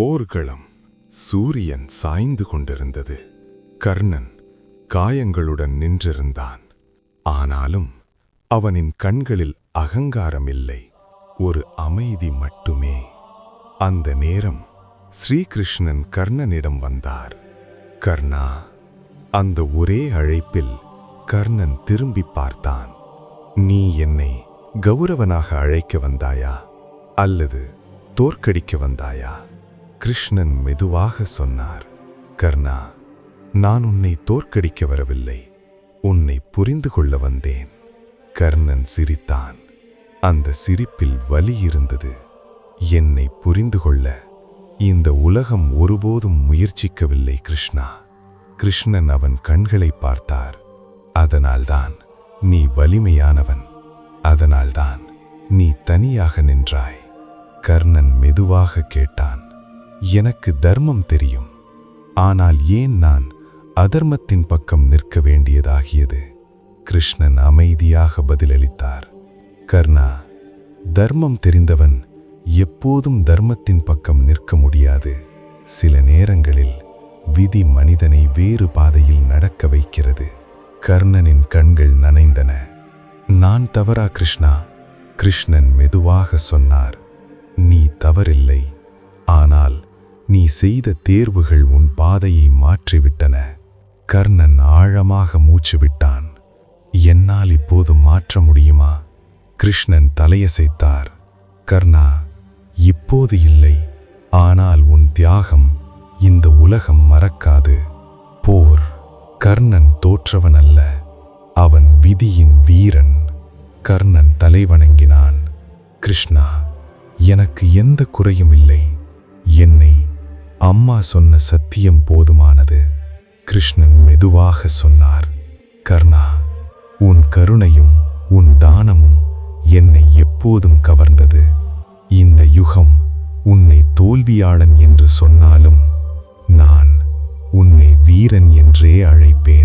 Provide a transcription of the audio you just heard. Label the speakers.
Speaker 1: போர்க்களம் சூரியன் சாய்ந்து கொண்டிருந்தது. கர்ணன் காயங்களுடன் நின்றிருந்தான். ஆனாலும் அவனின் கண்களில் அகங்காரம் இல்லை. ஒரு அமைதி மட்டுமே. அந்த நேரம் ஸ்ரீகிருஷ்ணன் கர்ணனிடம் வந்தார். கர்ணா அந்த ஒரே அழைப்பில் கர்ணன் திரும்பி பார்த்தான். நீ என்னை கௌரவனாக அழைக்க வந்தாயா? அல்லது தோற்கடிக்க வந்தாயா? கிருஷ்ணன் மெதுவாக சொன்னார் கர்ணா நான் உன்னை தோற்கடிக்க வரவில்லை. உன்னை புரிந்து கொள்ள வந்தேன். கர்ணன் சிரித்தான். அந்த சிரிப்பில் வலி இருந்தது. என்னை புரிந்து கொள்ள இந்த உலகம் ஒருபோதும் முயற்சிக்கவில்லை கிருஷ்ணா. கிருஷ்ணன் அவன் கண்களை பார்த்தார். அதனால்தான் நீ வலிமையானவன். அதனால்தான் நீ தனியாக நின்றாய். கர்ணன் மெதுவாக கேட்டான். எனக்கு தர்மம் தெரியும். ஆனால் ஏன் நான் அதர்மத்தின் பக்கம் நிற்க வேண்டியதாகியது? கிருஷ்ணன் அமைதியாக பதிலளித்தார். கர்ணா தர்மம் தெரிந்தவன் எப்போதும் தர்மத்தின் பக்கம் நிற்க முடியாது. சில நேரங்களில் விதி மனிதனை வேறு பாதையில் நடக்க வைக்கிறது. கர்ணனின் கண்கள் நனைந்தன. நான் தவறா கிருஷ்ணா? கிருஷ்ணன் மெதுவாக சொன்னார். நீ தவறில்லை. நீ செய்த தேர்வுகள் உன் பாதையை மாற்றிவிட்டன. கர்ணன் ஆழமாக மூச்சு விட்டான் என்னால் இப்போது மாற்ற முடியுமா? கிருஷ்ணன் தலையசைத்தார். கர்ணா இப்போது இல்லை. ஆனால் உன் தியாகம் இந்த உலகம் மறக்காது. போர் கர்ணன் தோற்றவன் அல்ல அவன் விதியின் வீரன். கர்ணன் தலைவணங்கினான். கிருஷ்ணா எனக்கு எந்த குறையும் இல்லை. என்னை அம்மா சொன்ன சத்தியம் போதுமானது. கிருஷ்ணன் மெதுவாக சொன்னார் கர்ணா உன் கருணையும் உன் தானமும் என்னை எப்போதும் கவர்ந்தது. இந்த யுகம் உன்னை தோல்வியாளன் என்று சொன்னாலும் நான் உன்னை வீரன் என்றே அழைப்பேன்.